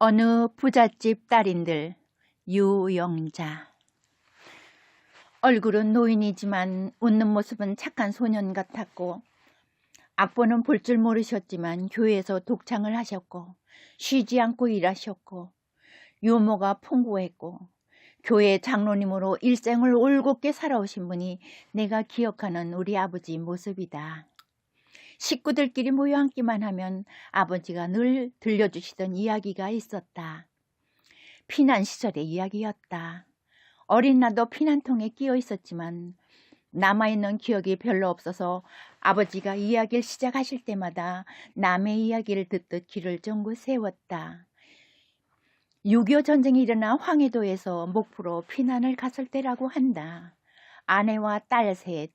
어느 부잣집 딸인들 유영자 얼굴은 노인이지만 웃는 모습은 착한 소년 같았고 악보는 볼 줄 모르셨지만 교회에서 독창을 하셨고 쉬지 않고 일하셨고 유모가 풍부했고 교회 장로님으로 일생을 올곧게 살아오신 분이 내가 기억하는 우리 아버지 모습이다. 식구들끼리 모여 앉기만 하면 아버지가 늘 들려주시던 이야기가 있었다. 피난 시절의 이야기였다. 어린 나도 피난통에 끼어 있었지만 남아있는 기억이 별로 없어서 아버지가 이야기를 시작하실 때마다 남의 이야기를 듣듯 귀를 쫑긋 세웠다. 6.25 전쟁이 일어나 황해도에서 목포로 피난을 갔을 때라고 한다. 아내와 딸 셋,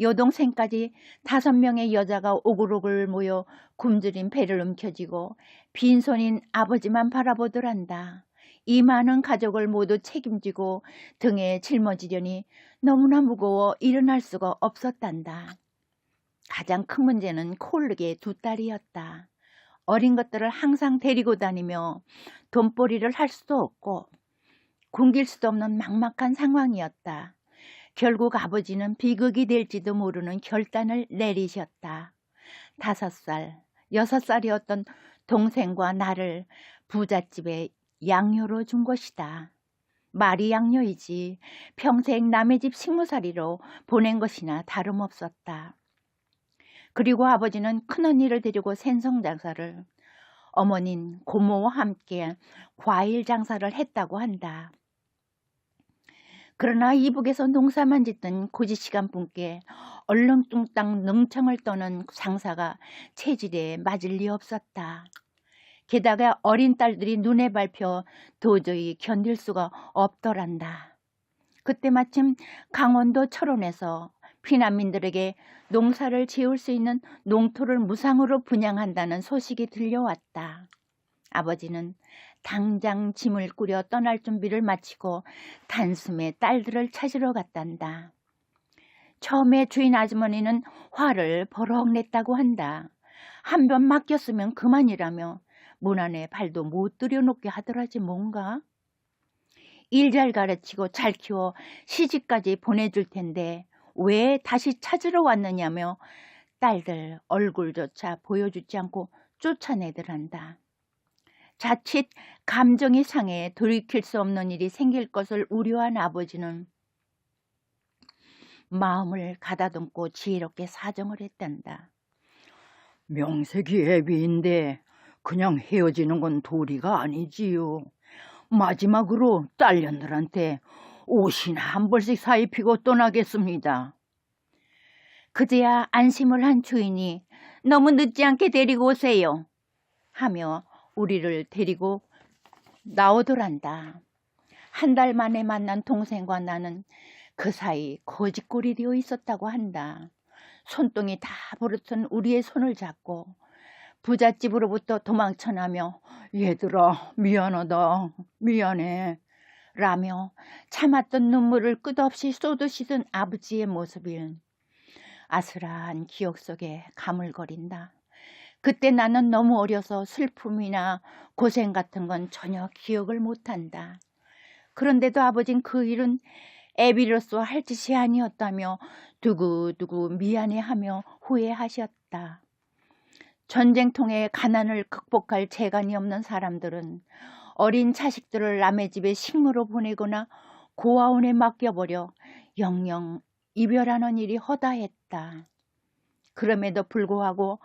여동생까지 다섯 명의 여자가 오글오글 모여 굶주린 배를 움켜쥐고 빈손인 아버지만 바라보더란다. 이 많은 가족을 모두 책임지고 등에 짊어지려니 너무나 무거워 일어날 수가 없었단다. 가장 큰 문제는 콜르게 두 딸이었다. 어린 것들을 항상 데리고 다니며 돈벌이를 할 수도 없고 굶길 수도 없는 막막한 상황이었다. 결국 아버지는 비극이 될지도 모르는 결단을 내리셨다. 다섯 살, 여섯 살이었던 동생과 나를 부잣집에 양녀로 준 것이다. 말이 양녀이지 평생 남의 집 식무살이로 보낸 것이나 다름없었다. 그리고 아버지는 큰언니를 데리고 생선 장사를 어머닌 고모와 함께 과일 장사를 했다고 한다. 그러나 이북에서 농사만 짓던 고지시간 분께 얼렁뚱땅 능청을 떠는 장사가 체질에 맞을 리 없었다. 게다가 어린 딸들이 눈에 밟혀 도저히 견딜 수가 없더란다. 그때 마침 강원도 철원에서 피난민들에게 농사를 지을 수 있는 농토를 무상으로 분양한다는 소식이 들려왔다. 아버지는 당장 짐을 꾸려 떠날 준비를 마치고 단숨에 딸들을 찾으러 갔단다. 처음에 주인 아주머니는 화를 버럭 냈다고 한다. 한 번 맡겼으면 그만이라며 문 안에 발도 못 들여놓게 하더라지 뭔가. 일 잘 가르치고 잘 키워 시집까지 보내줄 텐데 왜 다시 찾으러 왔느냐며 딸들 얼굴조차 보여주지 않고 쫓아내더란다. 자칫 감정이 상해 돌이킬 수 없는 일이 생길 것을 우려한 아버지는 마음을 가다듬고 지혜롭게 사정을 했단다. 명색이 애비인데 그냥 헤어지는 건 도리가 아니지요. 마지막으로 딸년들한테 옷이나 한 벌씩 사입히고 떠나겠습니다. 그제야 안심을 한 주인이 너무 늦지 않게 데리고 오세요. 하며 우리를 데리고 나오더란다. 한 달 만에 만난 동생과 나는 그 사이 거짓골이 되어 있었다고 한다. 손등이 다 부르튼 우리의 손을 잡고 부잣집으로부터 도망쳐 나며 얘들아, 미안하다. 미안해. 라며 참았던 눈물을 끝없이 쏟으시던 아버지의 모습이 아슬한 기억 속에 가물거린다. 그때 나는 너무 어려서 슬픔이나 고생 같은 건 전혀 기억을 못한다. 그런데도 아버진 그 일은 애비로서 할 짓이 아니었다며 두고두고 미안해하며 후회하셨다. 전쟁통에 가난을 극복할 재간이 없는 사람들은 어린 자식들을 남의 집에 식물로 보내거나 고아원에 맡겨버려 영영 이별하는 일이 허다했다. 그럼에도 불구하고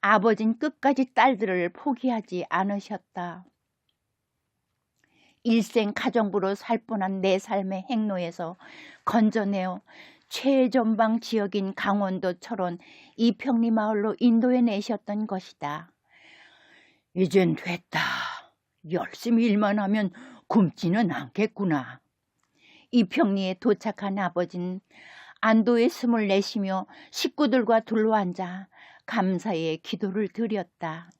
아버진 끝까지 딸들을 포기하지 않으셨다. 일생 가정부로 살 뻔한 내 삶의 행로에서 건져내어 최전방 지역인 강원도 철원 이평리 마을로 인도해 내셨던 것이다. 이젠 됐다. 열심히 일만 하면 굶지는 않겠구나. 이평리에 도착한 아버진 안도의 숨을 내쉬며 식구들과 둘러앉아 감사의 기도를 드렸다.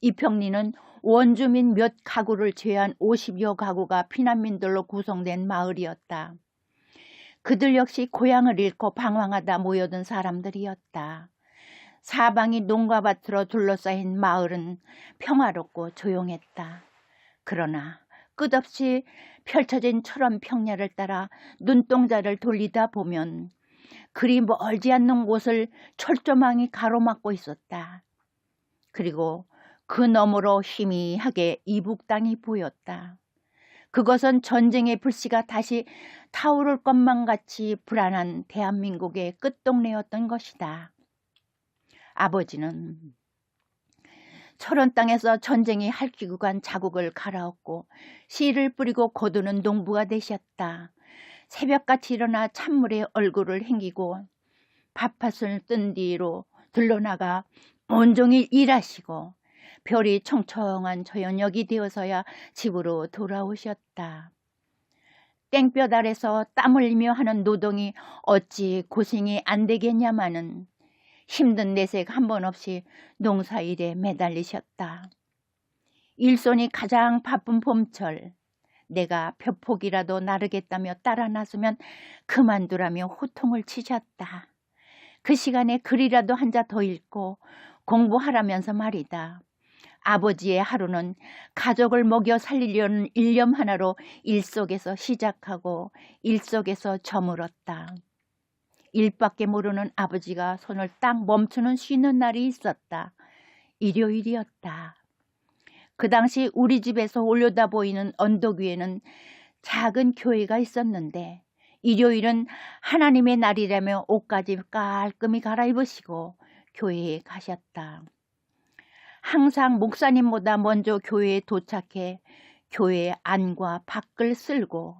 이평리는 원주민 몇 가구를 제외한 50여 가구가 피난민들로 구성된 마을이었다. 그들 역시 고향을 잃고 방황하다 모여든 사람들이었다. 사방이 농가밭으로 둘러싸인 마을은 평화롭고 조용했다. 그러나 끝없이 펼쳐진 철원 평야를 따라 눈동자를 돌리다 보면 그리 멀지 않는 곳을 철조망이 가로막고 있었다. 그리고 그 너머로 희미하게 이북 땅이 보였다. 그것은 전쟁의 불씨가 다시 타오를 것만 같이 불안한 대한민국의 끝동네였던 것이다. 아버지는 철원 땅에서 전쟁이 핥히고 간 자국을 갈아엎고 씨를 뿌리고 거두는 농부가 되셨다. 새벽같이 일어나 찬물에 얼굴을 헹기고 밥팥을 뜬 뒤로 들러나가 온종일 일하시고 별이 청청한 저녁이 되어서야 집으로 돌아오셨다. 땡볕 아래서 땀 흘리며 하는 노동이 어찌 고생이 안 되겠냐마는 힘든 내색 한 번 없이 농사일에 매달리셨다. 일손이 가장 바쁜 봄철 내가 벼폭이라도 나르겠다며 따라 나서면 그만두라며 호통을 치셨다. 그 시간에 글이라도 한 자 더 읽고 공부하라면서 말이다. 아버지의 하루는 가족을 먹여 살리려는 일념 하나로 일 속에서 시작하고 일 속에서 저물었다. 일밖에 모르는 아버지가 손을 딱 멈추는 쉬는 날이 있었다. 일요일이었다. 그 당시 우리 집에서 올려다 보이는 언덕 위에는 작은 교회가 있었는데 일요일은 하나님의 날이라며 옷까지 깔끔히 갈아입으시고 교회에 가셨다. 항상 목사님보다 먼저 교회에 도착해 교회 안과 밖을 쓸고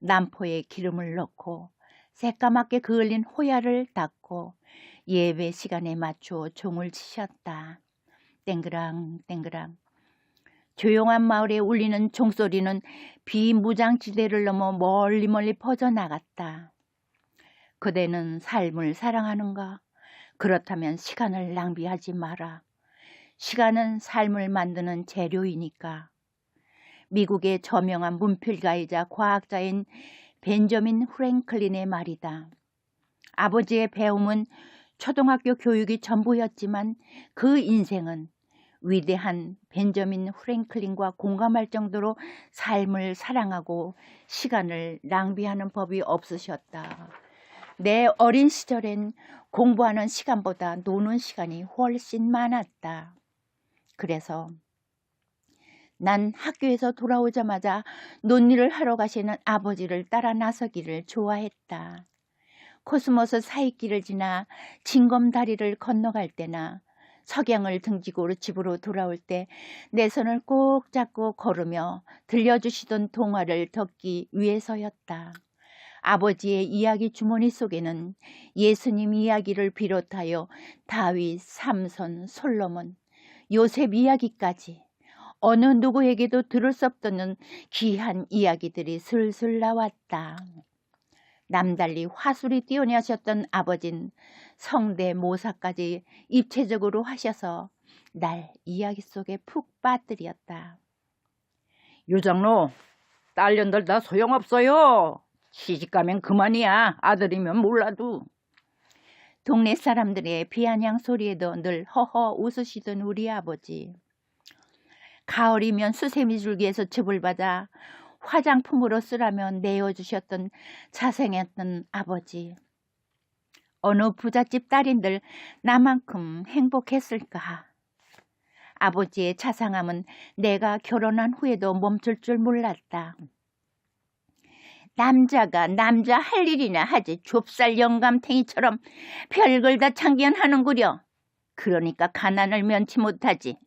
남포에 기름을 넣고 새까맣게 그을린 호야를 닦고 예배 시간에 맞춰 종을 치셨다. 땡그랑 땡그랑 조용한 마을에 울리는 종소리는 비무장지대를 넘어 멀리 멀리 퍼져나갔다. 그대는 삶을 사랑하는가? 그렇다면 시간을 낭비하지 마라. 시간은 삶을 만드는 재료이니까. 미국의 저명한 문필가이자 과학자인 벤저민 후랭클린의 말이다. 아버지의 배움은 초등학교 교육이 전부였지만 그 인생은 위대한 벤저민 후랭클린과 공감할 정도로 삶을 사랑하고 시간을 낭비하는 법이 없으셨다. 내 어린 시절엔 공부하는 시간보다 노는 시간이 훨씬 많았다. 그래서 난 학교에서 돌아오자마자 논일을 하러 가시는 아버지를 따라 나서기를 좋아했다. 코스모스 사이길을 지나 징검다리를 건너갈 때나 석양을 등지고 집으로 돌아올 때 내 손을 꼭 잡고 걸으며 들려주시던 동화를 듣기 위해서였다. 아버지의 이야기 주머니 속에는 예수님 이야기를 비롯하여 다윗, 삼손, 솔로몬, 요셉 이야기까지 어느 누구에게도 들을 수 없던 귀한 이야기들이 슬슬 나왔다. 남달리 화술이 뛰어나셨던 아버진 성대 모사까지 입체적으로 하셔서 날 이야기 속에 푹 빠뜨렸다. 유장로, 딸년들 다 소용없어요. 시집가면 그만이야. 아들이면 몰라도. 동네 사람들의 비아냥 소리에도 늘 허허 웃으시던 우리 아버지. 가을이면 수세미 줄기에서 즙을 받아 화장품으로 쓰라면 내어주셨던 자생했던 아버지. 어느 부잣집 딸인들 나만큼 행복했을까? 아버지의 자상함은 내가 결혼한 후에도 멈출 줄 몰랐다. 남자가 남자 할 일이나 하지 좁쌀 영감탱이처럼 별걸 다 참견하는구려. 그러니까 가난을 면치 못하지.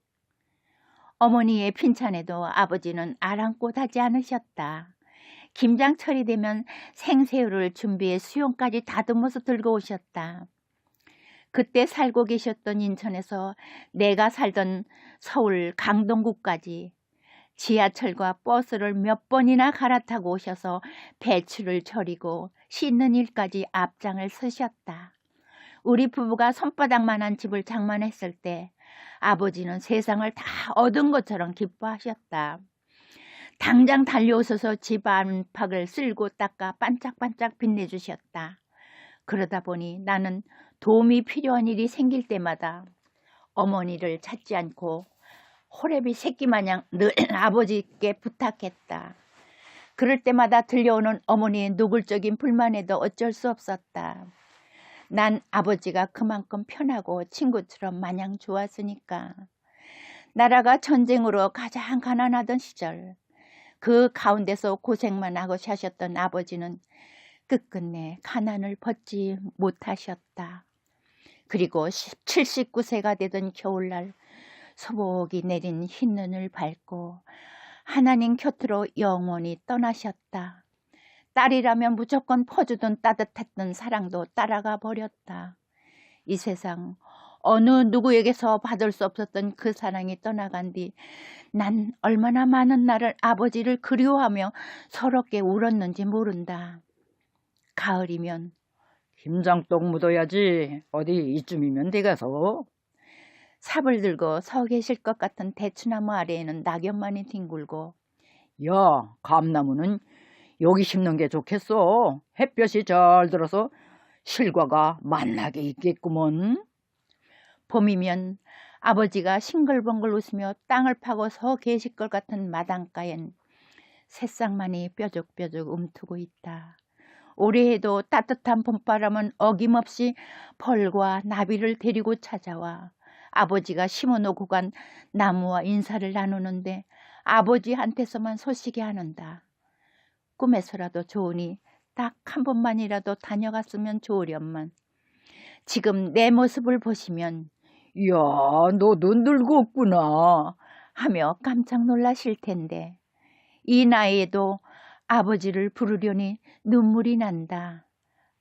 어머니의 핀찬에도 아버지는 아랑곳 하지 않으셨다. 김장철이 되면 생새우를 준비해 수용까지 다듬어서 들고 오셨다. 그때 살고 계셨던 인천에서 내가 살던 서울 강동구까지 지하철과 버스를 몇 번이나 갈아타고 오셔서 배추를 절이고 씻는 일까지 앞장을 서셨다. 우리 부부가 손바닥만한 집을 장만했을 때 아버지는 세상을 다 얻은 것처럼 기뻐하셨다. 당장 달려오셔서 집 안팎을 쓸고 닦아 반짝반짝 빛내주셨다. 그러다 보니 나는 도움이 필요한 일이 생길 때마다 어머니를 찾지 않고 호래비 새끼 마냥 늘 아버지께 부탁했다. 그럴 때마다 들려오는 어머니의 노골적인 불만에도 어쩔 수 없었다. 난 아버지가 그만큼 편하고 친구처럼 마냥 좋았으니까. 나라가 전쟁으로 가장 가난하던 시절, 그 가운데서 고생만 하고 사셨던 아버지는 끝끝내 가난을 벗지 못하셨다. 그리고 79세가 되던 겨울날 소복이 내린 흰 눈을 밟고 하나님 곁으로 영원히 떠나셨다. 딸이라면 무조건 퍼주던 따뜻했던 사랑도 따라가 버렸다. 이 세상 어느 누구에게서 받을 수 없었던 그 사랑이 떠나간 뒤 난 얼마나 많은 날을 아버지를 그리워하며 서럽게 울었는지 모른다. 가을이면 김장떡 묻어야지. 어디 이쯤이면 돼가서. 삽을 들고 서 계실 것 같은 대추나무 아래에는 낙엽만이 뒹굴고 야, 감나무는 여기 심는 게 좋겠어. 햇볕이 잘 들어서 실과가 만나게 있겠구먼. 봄이면 아버지가 싱글벙글 웃으며 땅을 파고 서 계실 것 같은 마당가엔 새싹만이 뾰족뾰족 움트고 있다. 올해에도 따뜻한 봄바람은 어김없이 벌과 나비를 데리고 찾아와 아버지가 심어놓고 간 나무와 인사를 나누는데 아버지한테서만 소식이 안 온다. 꿈에서라도 좋으니 딱 한 번만이라도 다녀갔으면 좋으련만 지금 내 모습을 보시면 야, 너도 늙었구나. 하며 깜짝 놀라실 텐데 이 나이에도 아버지를 부르려니 눈물이 난다.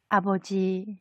아버지,